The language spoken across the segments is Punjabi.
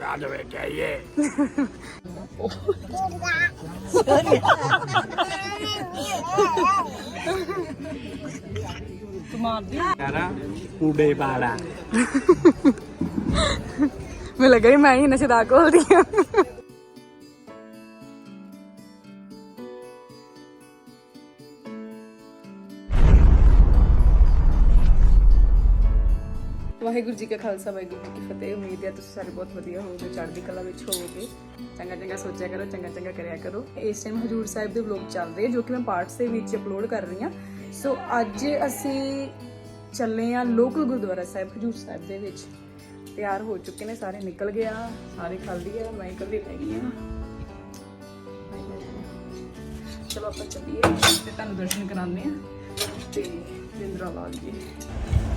ਰਾਜ ਵੇ ਕਹੀਏ ਮਾਰਦੀ ਯਾਰਾ ਕੂੜੇ ਪਾੜਾ ਮੈਨੂੰ ਲੱਗਾ ਵੀ ਮੈਂ ਹੀ ਨਸ਼ੇ ਦਾ ਕੋਲਦੀ ਹਾਂ। ਵਾਹਿਗੁਰੂ ਜੀ ਕਾ ਖਾਲਸਾ, ਵਾਹਿਗੁਰੂ ਜੀ ਕੀ ਫਤਿਹ। ਉਮੀਦ ਹੈ ਤੁਸੀਂ ਸਾਰੇ ਬਹੁਤ ਵਧੀਆ ਹੋਵੋਗੇ, ਚੜ੍ਹਦੀ ਕਲਾ ਵਿੱਚ ਹੋਵੋਗੇ। ਚੰਗਾ ਚੰਗਾ ਸੋਚਿਆ ਕਰੋ, ਚੰਗਾ ਚੰਗਾ ਕਰਿਆ ਕਰੋ। ਇਸ ਟਾਈਮ ਹਜੂਰ ਸਾਹਿਬ ਦੇ ਵਲੌਗ ਚੱਲ ਰਹੇ, ਜੋ ਕਿ ਮੈਂ ਪਾਰਟਸ ਦੇ ਵਿੱਚ ਅਪਲੋਡ ਕਰ ਰਹੀ ਹਾਂ। ਸੋ ਅੱਜ ਅਸੀਂ ਚੱਲੇ ਆ ਲੋਕਲ ਗੁਰਦੁਆਰਾ ਸਾਹਿਬ, ਹਜੂਰ ਸਾਹਿਬ ਦੇ ਵਿੱਚ। ਤਿਆਰ ਹੋ ਚੁੱਕੇ ਨੇ, ਸਾਰੇ ਨਿਕਲ ਗਿਆ ਸਾਰੇ ਖਾਲੀ ਆ, ਮੈਂ ਇਕੱਲੀ ਰਹਿ ਗਈ ਆ ਚਲੋ ਆਪਾਂ ਚੱਲੀਏ, ਤੇ ਤੁਹਾਨੂੰ ਦਰਸ਼ਨ ਕਰਾਉਂਦੇ ਆ ਤੇ ਜਿੰਦਰਾ ਲਾਲ ਜੀ।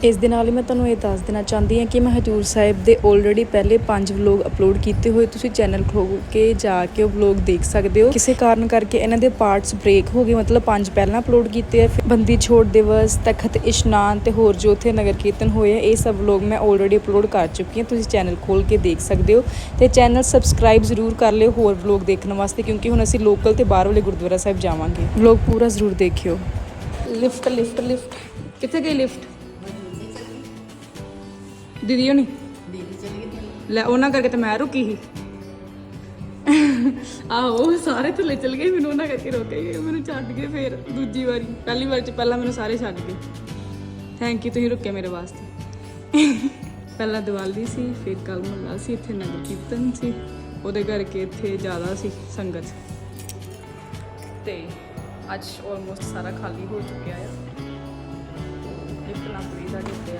ਇਸ ਦੇ ਨਾਲ ਹੀ ਮੈਂ ਤੁਹਾਨੂੰ ਇਹ ਦੱਸ ਦੇਣਾ ਚਾਹੁੰਦੀ ਹਾਂ ਕਿ ਮੈਂ ਹਜੂਰ ਸਾਹਿਬ ਦੇ ਆਲਰੇਡੀ ਪਹਿਲੇ 5 ਵਲੌਗ ਅਪਲੋਡ ਕੀਤੇ ਹੋਏ ਤੁਸੀਂ ਚੈਨਲ ਖੋਲ ਕੇ ਜਾ ਕੇ ਉਹ ਵਲੌਗ ਦੇਖ ਸਕਦੇ ਹੋ। ਕਿਸੇ ਕਾਰਨ ਕਰਕੇ ਇਹਨਾਂ ਦੇ ਪਾਰਟਸ ਬ੍ਰੇਕ ਹੋ ਗਏ ਮਤਲਬ ਪੰਜ ਪਹਿਲਾਂ ਅਪਲੋਡ ਕੀਤੇ ਆ ਫਿਰ ਬੰਦੀ ਛੋੜ ਦਿਵਸ ਤਖਤ ਇਸ਼ਨਾਨ ਤੇ ਹੋਰ ਜੋ ਉੱਥੇ ਨਗਰ ਕੀਰਤਨ ਹੋਏ ਆ ਇਹ ਸਭ ਵਲੌਗ ਮੈਂ ਆਲਰੇਡੀ ਅਪਲੋਡ ਕਰ ਚੁੱਕੀ ਹਾਂ ਤੁਸੀਂ ਚੈਨਲ ਖੋਲ ਕੇ ਦੇਖ ਸਕਦੇ ਹੋ। ਤੇ ਚੈਨਲ ਸਬਸਕ੍ਰਾਈਬ ਜ਼ਰੂਰ ਕਰ ਲਿਓ ਹੋਰ ਵਲੌਗ ਦੇਖਣ ਵਾਸਤੇ ਕਿਉਂਕਿ ਹੁਣ ਅਸੀਂ ਲੋਕਲ ਤੇ ਬਾਹਰ ਵਾਲੇ ਗੁਰਦੁਆਰਾ ਸਾਹਿਬ ਜਾਵਾਂਗੇ। ਵਲੌਗ ਪੂਰਾ ਜ਼ਰੂਰ ਦੇਖਿਓ। ਲਿਫਟ ਲਿਫਟ ਲਿਫਟ ਕਿੱਥੇ ਗਈ ਲਿਫਟ? ਦੀਦੀ ਹੋਣੀ? ਲੈ, ਉਹਨਾਂ ਕਰਕੇ ਤੇ ਮੈਂ ਰੁਕੀ ਸੀ। ਆਹੋ, ਸਾਰੇ ਥੱਲੇ ਚਲ ਗਏ, ਮੈਨੂੰ ਉਹਨਾਂ ਕਰਕੇ ਰੋਕੇ ਗਏ, ਮੈਨੂੰ ਛੱਡ ਗਏ ਫੇਰ ਦੂਜੀ ਵਾਰੀ। ਪਹਿਲੀ ਵਾਰ ਚ ਪਹਿਲਾਂ ਮੈਨੂੰ ਸਾਰੇ ਛੱਡ ਗਏ। ਥੈਂਕ ਯੂ ਤੁਸੀਂ ਰੁਕੇ ਮੇਰੇ ਵਾਸਤੇ। ਪਹਿਲਾਂ ਦੀਵਾਲੀ ਸੀ, ਫਿਰ ਕੱਲ ਮੁੱਲਾ ਸੀ, ਇੱਥੇ ਨਗਰ ਕੀਰਤਨ ਸੀ, ਉਹਦੇ ਕਰਕੇ ਇੱਥੇ ਜ਼ਿਆਦਾ ਸੀ ਸੰਗਤ। ਤੇ ਅੱਜ ਆਲਮੋਸਟ ਸਾਰਾ ਖਾਲੀ ਹੋ ਚੁੱਕਿਆ ਆ। ਲਿਫਟ ਦਾ ਦਿੱਤੇ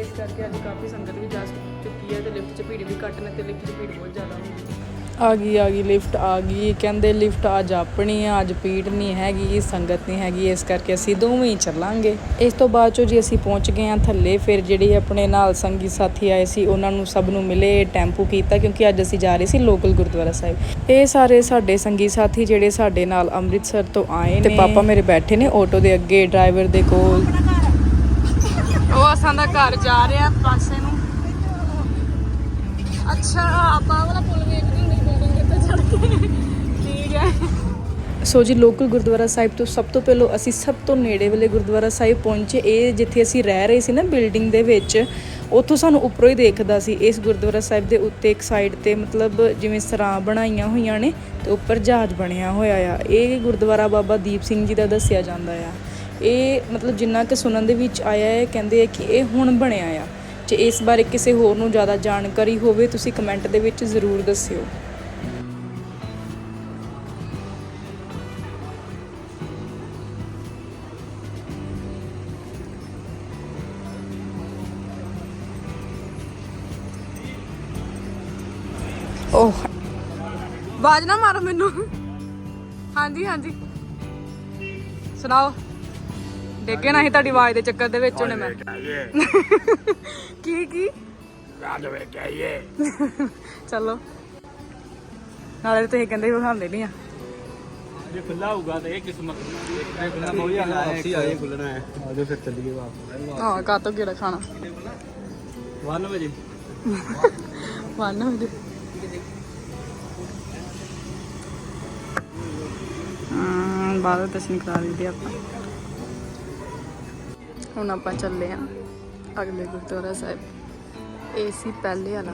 ਇਸ ਕਰਕੇ ਅੱਜ ਕਾਫੀ ਸੰਗਤ ਵੀ ਜਾ ਚੁੱਕੀ ਹੈ ਤੇ ਲਿਫਟ 'ਚ ਭੀੜ ਵੀ ਘੱਟ ਨੇ ਤੇ ਲਿਫਟ 'ਚ ਭੀੜ ਬਹੁਤ ਜ਼ਿਆਦਾ ਹੁੰਦੀ ਹੈ। ਆ ਗਈ ਆ ਗਈ ਲਿਫਟ ਆ ਗਈ। ਕਹਿੰਦੇ ਲਿਫਟ ਅੱਜ ਆਪਣੀ ਆ ਅੱਜ ਭੀੜ ਨਹੀਂ ਹੈਗੀ ਸੰਗਤ ਨਹੀਂ ਹੈਗੀ ਇਸ ਕਰਕੇ ਅਸੀਂ ਦੋਵੇਂ ਹੀ ਚੱਲਾਂਗੇ। ਇਸ ਤੋਂ ਬਾਅਦ ਚੋ ਜੀ ਅਸੀਂ ਪਹੁੰਚ ਗਏ ਆ ਥੱਲੇ ਫਿਰ ਜਿਹੜੇ ਆਪਣੇ ਨਾਲ ਸੰਗੀ ਸਾਥੀ ਆਏ ਸੀ ਉਹਨਾਂ ਨੂੰ ਸਭ ਨੂੰ ਮਿਲੇ ਟੈਂਪੂ ਕੀਤਾ ਕਿਉਂਕਿ ਅੱਜ ਅਸੀਂ ਜਾ ਰਹੇ ਸੀ ਲੋਕਲ ਗੁਰਦੁਆਰਾ ਸਾਹਿਬ। ਇਹ ਸਾਰੇ ਸਾਡੇ ਸੰਗੀ ਸਾਥੀ ਜਿਹੜੇ ਸਾਡੇ ਨਾਲ ਅੰਮ੍ਰਿਤਸਰ ਤੋਂ ਆਏ ਨੇ। ਤੇ ਪਾਪਾ ਮੇਰੇ ਬੈਠੇ ਨੇ ਆਟੋ ਦੇ ਅੱਗੇ ਡਰਾਈਵਰ ਦੇ ਕੋਲ। ਉਹ ਅਸਾਂ ਦਾ ਘਰ ਜਾ ਰਿਹਾ ਪਾਸੇ ਨੂੰ। ਅੱਛਾ ਆਪਾਂ ਵਾਲਾ ਪੁਲ ਵੇਖਦੇ ਹੁੰਦੇ ਬਿਲਡਿੰਗ ਕਿੱਥੇ ਚੜ ਕੇ ਠੀਕ ਹੈ। ਸੋ ਜੀ, ਲੋਕਲ ਗੁਰਦੁਆਰਾ ਸਾਹਿਬ ਤੋਂ ਸਭ ਤੋਂ ਪਹਿਲਾਂ ਅਸੀਂ ਸਭ ਤੋਂ ਨੇੜੇ ਵਾਲੇ ਗੁਰਦੁਆਰਾ ਸਾਹਿਬ ਪਹੁੰਚੇ। ਇਹ ਜਿੱਥੇ ਅਸੀਂ ਰਹਿ ਰਹੇ ਸੀ ਨਾ ਬਿਲਡਿੰਗ ਦੇ ਵਿੱਚ, ਉੱਥੋਂ ਸਾਨੂੰ ਉੱਪਰੋਂ ਹੀ ਦੇਖਦਾ ਸੀ। ਇਸ ਗੁਰਦੁਆਰਾ ਸਾਹਿਬ ਦੇ ਉੱਤੇ ਇੱਕ ਸਾਈਡ ਤੇ ਮਤਲਬ ਜਿਵੇਂ ਸਰਾਂ ਬਣਾਈਆਂ ਹੋਈਆਂ ਨੇ ਤੇ ਉੱਪਰ ਜਹਾਜ਼ ਬਣਿਆ ਹੋਇਆ ਆ। ਇਹ ਗੁਰਦੁਆਰਾ ਬਾਬਾ ਦੀਪ ਸਿੰਘ ਜੀ ਦਾ ਦੱਸਿਆ ਜਾਂਦਾ ਆ। ਇਹ ਮਤਲਬ ਜਿੰਨਾ ਕਿ ਸੁਣਨ ਦੇ ਵਿੱਚ ਆਇਆ ਹੈ, ਕਹਿੰਦੇ ਆ ਕਿ ਇਹ ਹੁਣ ਬਣਿਆ ਆ। ਜੇ ਇਸ ਬਾਰੇ ਕਿਸੇ ਹੋਰ ਨੂੰ ਜ਼ਿਆਦਾ ਜਾਣਕਾਰੀ ਹੋਵੇ, ਤੁਸੀਂ ਕਮੈਂਟ ਦੇ ਵਿੱਚ ਜ਼ਰੂਰ ਦੱਸਿਓ। ਓਹ। ਬਾਜ ਨਾ ਮਾਰੋ ਮੈਨੂੰ। ਹਾਂਜੀ ਹਾਂਜੀ। ਸੁਣਾਓ। ਡੇਗੇ ਨਹੀਂ ਤੁਹਾਡੀ ਆਵਾਜ਼ ਦੇ ਚੱਕਰ ਦੇ ਵਿੱਚ ਹੁਣੇ ਮੈਂ। ਕੀ ਕੀ? ਰਾਜ ਵੇ ਕਹੀਏ ਚਲੋ। ਨਾਲੇ ਤੁਸੀਂ ਕਹਿੰਦੇ ਵਿਖਾਉਂਦੇ ਨਹੀਂ ਆ। ਜੇ ਖੁੱਲਾ ਹੋਊਗਾ ਤਾਂ ਇਹ ਕਿਸਮਤ ਖੁੱਲਾ ਹੋ ਜਾਣਾ ਹੈ ਅਸੀਂ ਆਏ ਖੁੱਲਣਾ ਹੈ। ਆਜੋ ਫਿਰ ਚੱਲੀਏ ਵਾਪਸ। ਹਾਂ ਕਾਤੋਂ ਕਿਹੜਾ ਖਾਣਾ? 1 ਵਜੇ। ਵਨ ਵਜੇ। ਬਾਅਦ ਦਰਸ਼ਨ ਕਰਾ ਲਈਦੇ ਆਪਾਂ। ਹੁਣ ਆਪਾਂ ਚੱਲੇ ਆ ਅਗਲੇ ਗੁਰਦੁਆਰਾ ਸਾਹਿਬ। ਇਹ ਸੀ ਪਹਿਲੇ ਵਾਲਾ।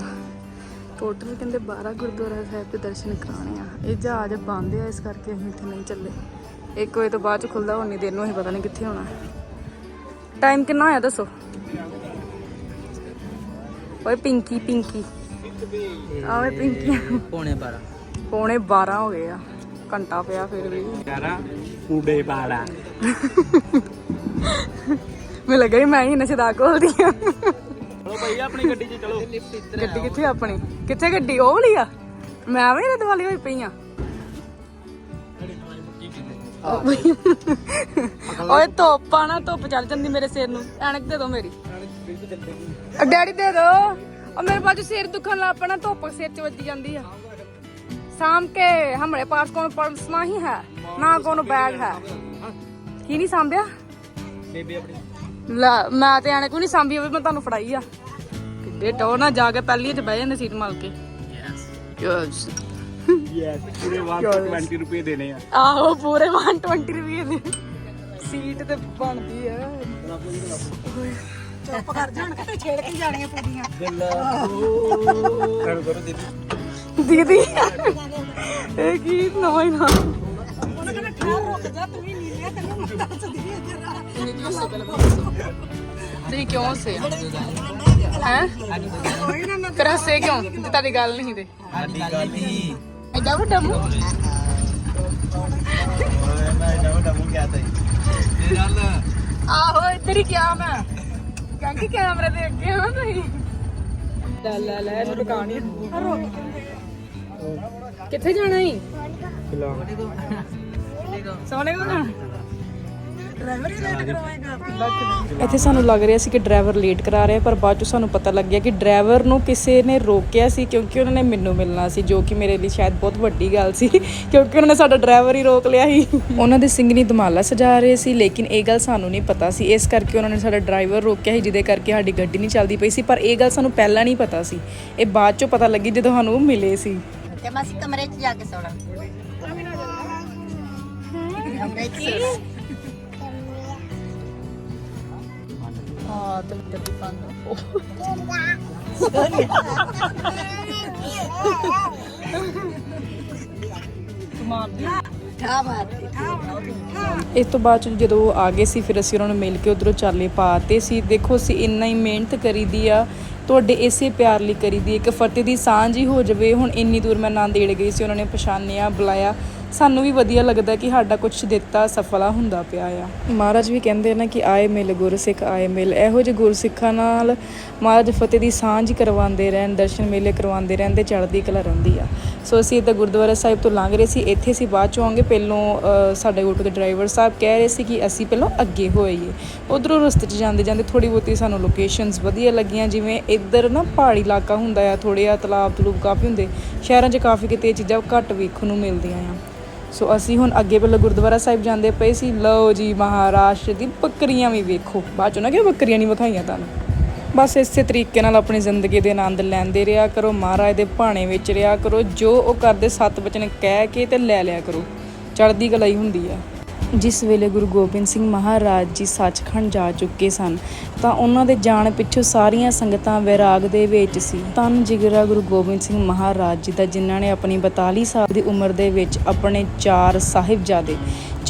ਟੋਟਲ ਕਹਿੰਦੇ 12 ਗੁਰਦੁਆਰਾ ਸਾਹਿਬ ਦੇ ਦਰਸ਼ਨ ਕਰਾਣੇ ਆ। ਇਹ ਜਹਾਜ਼ ਬੰਦ ਆ ਇਸ ਕਰਕੇ ਅਸੀਂ ਇੱਥੇ ਨਹੀਂ ਚੱਲੇ। ਇੱਕ ਵਜੇ ਤੋਂ ਬਾਅਦ ਚ ਖੁੱਲਦਾ ਹੋਣੀ ਦਿਨ ਨੂੰ ਅਸੀਂ ਪਤਾ ਨਹੀਂ ਕਿੱਥੇ ਹੋਣਾ। ਟਾਈਮ ਕਿੰਨਾ ਹੋਇਆ ਦੱਸੋ? ਓਏ ਪਿੰਕੀ ਪਿੰਕੀ। ਆਵੇ ਪਿੰਕੀ ਪੌਣੇ 12 ਪੌਣੇ 12 ਹੋ ਗਏ ਆ। ਘੰਟਾ ਪਿਆ ਫਿਰ ਵੀ। ਯਾਰਾ ਕੂੜੇ ਪਾੜਾ ਮੈਨੂੰ ਲੱਗਾ ਮੈਂ ਹੀ ਨਸ਼ੇ ਦਾ ਕੋਲਦੀ ਆ। ਚਲੋ ਭਾਈ ਆਪਣੀ ਗੱਡੀ 'ਚ ਚਲੋ। ਗੱਡੀ ਕਿੱਥੇ ਆਪਣੀ? ਕਿੱਥੇ ਗੱਡੀ? ਉਹ ਵਾਲੀ ਆ? ਮੈਂ ਵੀ ਇਹਦੇ ਦਿਵਾਲੀ ਹੋਈ ਪਈ ਆ। ਓਏ ਧੁੱਪ ਆ ਨਾ ਧੁੱਪ ਚੱਲ ਜਾਂਦੀ ਮੇਰੇ ਸਿਰ ਨੂੰ। ਐਨਕ ਦੇ ਦੋ ਮੇਰੀ। ਡੈਡੀ ਦੇ ਦੋ। ਉਹ ਮੇਰੇ ਬਾਜੂ ਸਿਰ ਦੁਖਣ ਲੱਗ ਪੈਣਾ ਧੁੱਪ ਸਿਰ 'ਚ ਵੱਜੀ ਜਾਂਦੀ ਆ। शाम के हमारे पास कोनो पर्स नहीं है ना कोनो बैग है ਕੀ ਨਹੀਂ ਸਾਂਭਿਆ ਬੇਬੀ ਆਪਣੀ ਲੈ ਮੈਂ ਤੇ ਐਨਕ ਵੀ ਨਹੀਂ ਸਾਂਭੀ ਉਹ ਵੀ ਮੈਂ ਤੁਹਾਨੂੰ ਫੜਾਈ ਆ ਕਿੱਡੇ ਟੋ ਨਾ ਜਾ ਕੇ ਪਹਿਲੀ ਚ ਬਹਿ ਜਾਂਦੇ ਸੀਟ ਮਾਲ ਕੇ ਯੈਸ ਯੈਸ ਪੂਰੇ 120 ਰੁਪਏ ਦੇਣੇ ਆ ਆਹੋ ਪੂਰੇ 120 ਰੁਪਏ ਦੇ ਸੀਟ ਤੇ ਬਣਦੀ ਆ ਕਰੋ ਕਰੋ ਦੀਦੀ ਦੀਦੀ ਇਹ ਕੀ ਨਵਾਂ ਹੀ ਨਾ ਤੁਸੀਂ ਕਿਉਂ ਹੱਸੇ ਹੈ? ਫਿਰ ਹੱਸੇ ਕਿਉਂ? ਜੇ ਤੁਹਾਡੀ ਗੱਲ ਨਹੀਂ ਤੇ। ਸਾਡੀ ਗੱਲ ਹੀ ਐਡਾ ਵੱਡਾ ਮੂੰਹ? ਮੈਂ ਇਹਦਾ ਵੱਡਾ ਮੂੰਹ ਕਿਹਾ ਤਾ ਇਹ ਗੱਲ ਆਹੋ ਇੱਧਰ ਹੀ ਕਿਹਾ ਮੈਂ। ਕਿਉਂਕਿ ਕੈਮਰੇ ਦੇ ਅੱਗੇ ਹਾਂ ਤੁਸੀਂ। ਲੈ ਲੈ ਲੈ ਇਹਨੂੰ ਦੁਕਾਨ ਹੀ ਕਿੱਥੇ ਜਾਣਾ ਹੀ ਸੋਨੇ ਕੋ ਇੱਥੇ ਸਾਨੂੰ ਲੱਗ ਰਿਹਾ ਸੀ ਕਿ ਡਰਾਈਵਰ ਲੇਟ ਕਰਾ ਰਿਹਾ, ਪਰ ਬਾਅਦ ਚੋਂ ਸਾਨੂੰ ਪਤਾ ਲੱਗਿਆ ਕਿ ਡਰਾਈਵਰ ਨੂੰ ਕਿਸੇ ਨੇ ਰੋਕਿਆ ਸੀ ਕਿਉਂਕਿ ਉਹਨਾਂ ਨੇ ਮੈਨੂੰ ਮਿਲਣਾ ਸੀ, ਜੋ ਕਿ ਮੇਰੇ ਲਈ ਸ਼ਾਇਦ ਬਹੁਤ ਵੱਡੀ ਗੱਲ ਸੀ, ਕਿਉਂਕਿ ਉਹਨਾਂ ਨੇ ਸਾਡਾ ਡਰਾਈਵਰ ਹੀ ਰੋਕ ਲਿਆ ਸੀ। ਉਹਨਾਂ ਦੇ ਸਿੰਗਨੀ ਦਮਾਲਾ ਸਜਾ ਰਹੇ ਸੀ, ਲੇਕਿਨ ਇਹ ਗੱਲ ਸਾਨੂੰ ਨਹੀਂ ਪਤਾ ਸੀ। ਇਸ ਕਰਕੇ ਉਹਨਾਂ ਨੇ ਸਾਡਾ ਡਰਾਈਵਰ ਰੋਕਿਆ ਸੀ, ਜਿਹਦੇ ਕਰਕੇ ਸਾਡੀ ਗੱਡੀ ਨਹੀਂ ਚੱਲਦੀ ਪਈ ਸੀ, ਪਰ ਇਹ ਗੱਲ ਸਾਨੂੰ ਪਹਿਲਾਂ ਨਹੀਂ ਪਤਾ ਸੀ। ਇਹ ਬਾਅਦ ਚੋਂ ਪਤਾ ਲੱਗੀ ਜਦੋਂ ਸਾਨੂੰ ਮਿਲੇ ਸੀ। ਤੇ ਮੈਂ ਕਮਰੇ 'ਚ ਜਾ ਕੇ ਸੌਣਾ ਕਮਰੇ 'ਚ ਸੌਣਾ ਹਾਂ ਤੇ ਗੱਡੀ ਬੰਦ ਠਾ ਮਾਰਦੀ ਇਸ ਤੋਂ ਬਾਅਦ 'ਚ ਜਦੋਂ ਉਹ ਆ ਗਏ ਸੀ ਫਿਰ ਅਸੀਂ ਉਹਨਾਂ ਨੂੰ ਮਿਲ ਕੇ ਉਧਰੋਂ ਚਾਲੇ ਪਾਤੇ ਸੀ। ਦੇਖੋ ਅਸੀਂ ਇੰਨਾ ਹੀ ਮਿਹਨਤ ਕਰੀਦੀ ਆ ਤੁਹਾਡੇ ਇਸੇ ਪਿਆਰ ਲਈ ਕਰੀਦੀ ਇੱਕ ਫਤਿਹ ਦੀ ਸਾਂਝ ਹੀ ਹੋ ਜਾਵੇ। ਹੁਣ ਇੰਨੀ ਦੂਰ ਮੈਂ ਨਾਂਦੇੜ ਗਈ ਸੀ, ਉਹਨਾਂ ਨੇ ਪਛਾਣਿਆ, ਬੁਲਾਇਆ। ਸਾਨੂੰ ਵੀ ਵਧੀਆ ਲੱਗਦਾ ਕਿ ਸਾਡਾ ਕੁਝ ਦਿੱਤਾ, ਸਫਲਾ ਹੁੰਦਾ ਪਿਆ ਆ। ਮਹਾਰਾਜ ਵੀ ਕਹਿੰਦੇ ਨੇ ਕਿ ਆਏ ਮਿਲ ਗੁਰਸਿੱਖ, ਆਏ ਮਿਲ। ਇਹੋ ਜਿਹੇ ਗੁਰਸਿੱਖਾਂ ਨਾਲ ਮਹਾਰਾਜ ਫਤਿਹ ਦੀ ਸਾਂਝ ਕਰਵਾਉਂਦੇ ਰਹਿਣ, ਦਰਸ਼ਨ ਮੇਲੇ ਕਰਵਾਉਂਦੇ ਰਹਿੰਦੇ ਚੜ੍ਹਦੀ ਕਲਾ ਰਹਿੰਦੀ ਆ। ਸੋ ਅਸੀਂ ਇੱਦਾਂ ਗੁਰਦੁਆਰਾ ਸਾਹਿਬ ਤੋਂ ਲੰਘ ਰਹੇ ਸੀ। ਇੱਥੇ ਅਸੀਂ ਬਾਅਦ ਚੋਂ ਆਵਾਂਗੇ ਪਹਿਲੋਂ ਸਾਡੇ ਆਟੋ ਦੇ ਡਰਾਈਵਰ ਸਾਹਿਬ ਕਹਿ ਰਹੇ ਸੀ ਕਿ ਅਸੀਂ ਪਹਿਲਾਂ ਅੱਗੇ ਹੋਈਏ। ਉਧਰੋਂ ਰਸਤੇ 'ਚ ਜਾਂਦੇ ਜਾਂਦੇ ਥੋੜੀ ਬਹੁਤੀ ਸਾਨੂੰ ਲੋਕੇਸ਼ਨਸ ਵਧੀਆ ਲੱਗੀਆਂ। ਜਿਵੇਂ ਇੱਧਰ ਨਾ ਪਹਾੜੀ ਇਲਾਕਾ ਹੁੰਦਾ ਆ ਥੋੜੇ ਆ ਤਲਾਬ ਤਲੂਬ ਕਾਫੀ ਹੁੰਦੇ। ਸ਼ਹਿਰਾਂ 'ਚ ਕਾਫੀ ਕਿਤੇ ਇਹ ਚੀਜ਼ਾਂ ਘੱਟ ਵੇਖਣ ਨੂੰ ਮਿਲਦੀਆਂ ਆ। ਸੋ ਅਸੀਂ ਹੁਣ ਅੱਗੇ ਪਹਿਲਾਂ ਗੁਰਦੁਆਰਾ ਸਾਹਿਬ ਜਾਂਦੇ ਪਏ ਸੀ। ਲਓ ਜੀ, ਮਹਾਰਾਸ਼ਟਰ ਦੀ ਬੱਕਰੀਆਂ ਵੀ ਵੇਖੋ। ਬਾਅਦ ਚੋਂ ਨਾ ਕਿ ਬੱਕਰੀਆਂ ਨਹੀਂ ਵਿਖਾਈਆਂ ਤੁਹਾਨੂੰ? ਬਸ ਇਸੇ ਤਰੀਕੇ ਨਾਲ ਆਪਣੀ ਜ਼ਿੰਦਗੀ ਦੇ ਆਨੰਦ ਲੈਂਦੇ ਰਿਹਾ ਕਰੋ, ਮਹਾਰਾਜ ਦੇ ਭਾਣੇ ਵਿੱਚ ਰਿਹਾ ਕਰੋ, ਜੋ ਉਹ ਕਰਦੇ ਸੱਤ ਬਚਨ ਕਹਿ ਕੇ ਤੇ ਲੈ ਲਿਆ ਕਰੋ। ਚੜ੍ਹਦੀ ਕਲਾ ਹੀ ਹੁੰਦੀ ਆ। ਜਿਸ ਵੇਲੇ ਗੁਰੂ ਗੋਬਿੰਦ ਸਿੰਘ ਮਹਾਰਾਜ ਜੀ ਸੱਚਖੰਡ ਜਾ ਚੁੱਕੇ ਸਨ, ਤਾਂ ਉਹਨਾਂ ਦੇ ਜਾਣ ਪਿੱਛੋਂ ਸਾਰੀਆਂ ਸੰਗਤਾਂ ਵਿਰਾਗ ਦੇ ਵਿੱਚ ਸੀ। ਤਨ ਜਿਗਰਾ ਗੁਰੂ ਗੋਬਿੰਦ ਸਿੰਘ ਮਹਾਰਾਜ ਜੀ ਦਾ, ਜਿਨ੍ਹਾਂ ਨੇ ਆਪਣੀ 42 ਸਾਲ ਦੀ ਉਮਰ ਦੇ ਵਿੱਚ ਆਪਣੇ ਚਾਰ ਸਾਹਿਬਜ਼ਾਦੇ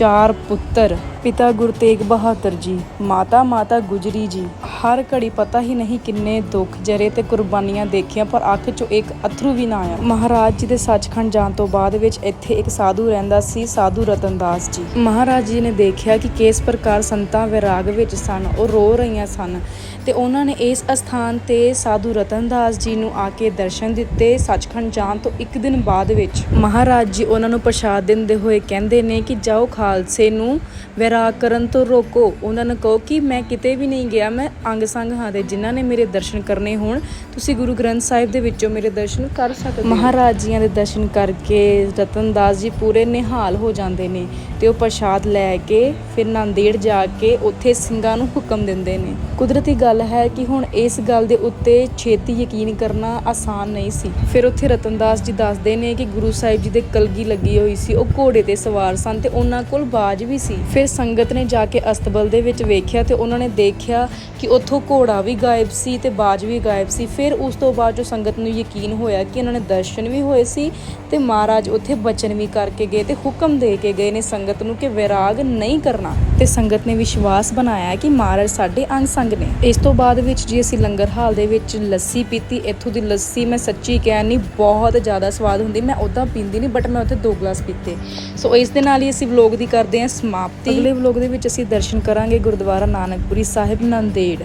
ਚਾਰ ਪੁੱਤਰ, ਪਿਤਾ ਗੁਰੂ ਤੇਗ ਬਹਾਦਰ ਜੀ, ਮਾਤਾ ਮਾਤਾ ਗੁਜਰੀ ਜੀ। ਹਰ ਘੜੀ ਪਤਾ ਹੀ ਨਹੀਂ ਕਿੰਨੇ ਦੁੱਖ, ਜਰੇ ਤੇ ਕੁਰਬਾਨੀਆਂ ਦੇਖੀਆਂ, ਪਰ ਅੱਖ 'ਚੋਂ ਇੱਕ ਅਥਰੂ ਵੀ ਨਾ ਆਇਆ। ਮਹਾਰਾਜ ਜੀ ਦੇ ਸੱਚਖੰਡ ਜਾਣ ਤੋਂ ਬਾਅਦ ਵਿੱਚ ਇੱਥੇ ਇੱਕ ਸਾਧੂ ਰਹਿੰਦਾ ਸੀ, ਸਾਧੂ ਰਤਨਦਾਸ ਜੀ। ਮਹਾਰਾਜ ਜੀ ਨੇ ਦੇਖਿਆ ਕਿ ਕਿਸ ਪ੍ਰਕਾਰ ਸੰਤਾਂ ਵਿਰਾਗ ਵਿੱਚ ਸਨ, ਉਹ ਰੋ ਰਹੀਆਂ ਸਨ ਤੇ ਉਹਨਾਂ ਨੇ ਇਸ ਅਸਥਾਨ ਤੇ ਸਾਧੂ ਰਤਨਦਾਸ ਜੀ ਨੂੰ ਆ ਕੇ ਦਰਸ਼ਨ ਦਿੱਤੇ ਸੱਚਖੰਡ ਜਾਣ ਤੋਂ ਇੱਕ ਦਿਨ ਬਾਅਦ ਵਿੱਚ। ਮਹਾਰਾਜ ਜੀ ਉਹਨਾਂ ਨੂੰ ਪ੍ਰਸ਼ਾਦ ਦਿੰਦੇ ਹੋਏ ਕਹਿੰਦੇ ਨੇ ਕਿ ਜਾਓ ਖਾ ਖਾਲਸੇ ਨੂੰ ਵਿਰਾਗ ਕਰਨ ਤੋਂ ਰੋਕੋ। ਉਹਨਾਂ ਨੂੰ ਕਹੋ ਕਿ ਮੈਂ ਕਿਤੇ ਵੀ ਨਹੀਂ ਗਿਆ, ਮੈਂ ਅੰਗ ਸੰਗ ਹਾਂ ਦੇ, ਜਿਨ੍ਹਾਂ ਨੇ ਮੇਰੇ ਦਰਸ਼ਨ ਕਰਨੇ ਹੋਣ, ਤੁਸੀਂ ਗੁਰੂ ਗ੍ਰੰਥ ਸਾਹਿਬ ਦੇ ਵਿੱਚੋਂ ਮੇਰੇ ਦਰਸ਼ਨ ਕਰ ਸਕਦੇ ਹੋ। ਮਹਾਰਾਜ ਜੀਆਂ ਦੇ ਦਰਸ਼ਨ ਕਰਕੇ ਰਤਨਦਾਸ ਜੀ ਪੂਰੇ ਨਿਹਾਲ ਹੋ ਜਾਂਦੇ ਨੇ ਤੇ ਉਹ ਪ੍ਰਸ਼ਾਦ ਲੈ ਕੇ, ਫਿਰ ਨਾਂਦੇੜ ਜਾ ਕੇ ਉੱਥੇ ਸਿੰਘਾਂ ਨੂੰ ਹੁਕਮ ਦਿੰਦੇ ਨੇ। ਕੁਦਰਤੀ ਗੱਲ ਹੈ ਕਿ ਹੁਣ ਇਸ ਗੱਲ ਦੇ ਉੱਤੇ ਛੇਤੀ ਯਕੀਨ ਕਰਨਾ ਆਸਾਨ ਨਹੀਂ ਸੀ। ਫਿਰ ਉੱਥੇ ਰਤਨਦਾਸ ਜੀ ਦੱਸਦੇ ਨੇ ਕਿ ਗੁਰੂ ਸਾਹਿਬ ਜੀ ਦੇ ਕਲਗੀ ਲੱਗੀ ਹੋਈ ਸੀ, ਉਹ ਘੋੜੇ ਤੇ ਸਵਾਰ ਸਨ ਤੇ ਉਹਨਾਂ ਕੋਲ ਬਾਜ ਵੀ ਸੀ। ਫਿਰ ਸੰਗਤ ਨੇ ਜਾ ਕੇ ਅਸਤਬਲ ਦੇ ਵਿੱਚ ਵੇਖਿਆ ਤੇ ਉਹਨਾਂ ਨੇ ਦੇਖਿਆ ਕਿ ਉੱਥੋਂ ਘੋੜਾ ਵੀ ਗਾਇਬ ਸੀ ਤੇ ਬਾਜ ਵੀ ਗਾਇਬ ਸੀ। ਫਿਰ ਉਸ ਤੋਂ ਬਾਅਦ ਜੋ ਸੰਗਤ ਨੂੰ ਯਕੀਨ ਹੋਇਆ ਕਿ ਇਹਨਾਂ ਨੇ ਦਰਸ਼ਨ ਵੀ ਹੋਏ ਸੀ ਤੇ ਮਹਾਰਾਜ ਉੱਥੇ ਬਚਨ ਵੀ ਕਰਕੇ ਗਏ ਤੇ ਹੁਕਮ ਦੇ ਕੇ ਗਏ ਨੇ ਸੰਗਤ ਨੂੰ ਕਿ ਵਿਰਾਗ ਨਹੀਂ ਕਰਨਾ। ਤੇ ਸੰਗਤ ਨੇ ਵਿਸ਼ਵਾਸ ਬਣਾਇਆ ਕਿ ਮਹਾਰਾਜ ਸਾਡੇ ਅੰਗ ਸੰਗ ਨੇ। ਇਸ ਤੋਂ ਬਾਅਦ ਵਿੱਚ ਜੀ ਅਸੀਂ ਲੰਗਰ ਹਾਲ ਦੇ ਵਿੱਚ ਲੱਸੀ ਪੀਤੀ। ਇੱਥੋਂ ਦੀ ਲੱਸੀ ਮੈਂ ਸੱਚੀ ਕਹਿ ਨਹੀਂ, ਬਹੁਤ ਜ਼ਿਆਦਾ ਸਵਾਦ ਹੁੰਦੀ। ਮੈਂ ਉਦਾਂ ਪੀਂਦੀ ਨਹੀਂ ਬਟ ਮੈਂ ਉੱਥੇ ਦੋ ਗਲਾਸ ਪੀਤੇ। ਸੋ ਇਸ ਦੇ ਨਾਲ ਹੀ ਅਸੀਂ ਵਲੌਗ ਦੀ ਕਰਦੇ ਹਾਂ ਸਮਾਪਤੀ। ਅਗਲੇ ਵਲੌਗ ਦੇ ਵਿੱਚ ਅਸੀਂ ਦਰਸ਼ਨ ਕਰਾਂਗੇ ਗੁਰਦੁਆਰਾ ਨਾਨਕਪੁਰੀ ਸਾਹਿਬ ਨੰਦੇੜ।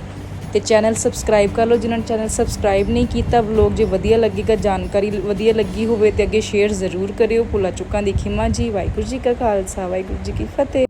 ਤੇ ਚੈਨਲ ਸਬਸਕ੍ਰਾਈਬ ਕਰ ਲਓ, ਜਿਨ੍ਹਾਂ ਨੇ ਚੈਨਲ ਸਬਸਕ੍ਰਾਈਬ ਨਹੀਂ ਕੀਤਾ, ਵਲੌਗ ਜੇ ਵਧੀਆ ਲੱਗੇਗਾ, ਜਾਣਕਾਰੀ ਵਧੀਆ ਲੱਗੀ ਹੋਵੇ ਤੇ ਅੱਗੇ ਸ਼ੇਅਰ ਜ਼ਰੂਰ ਕਰਿਓ। ਭੁੱਲਾ ਚੁੱਕਾਂ ਦੀ ਖਿਮਾ ਜੀ, ਵਾਹਿਗੁਰੂ ਜੀ ਕਾ ਖਾਲਸਾ, ਵਾਹਿਗੁਰੂ ਜੀ ਕੀ ਫਤਿਹ।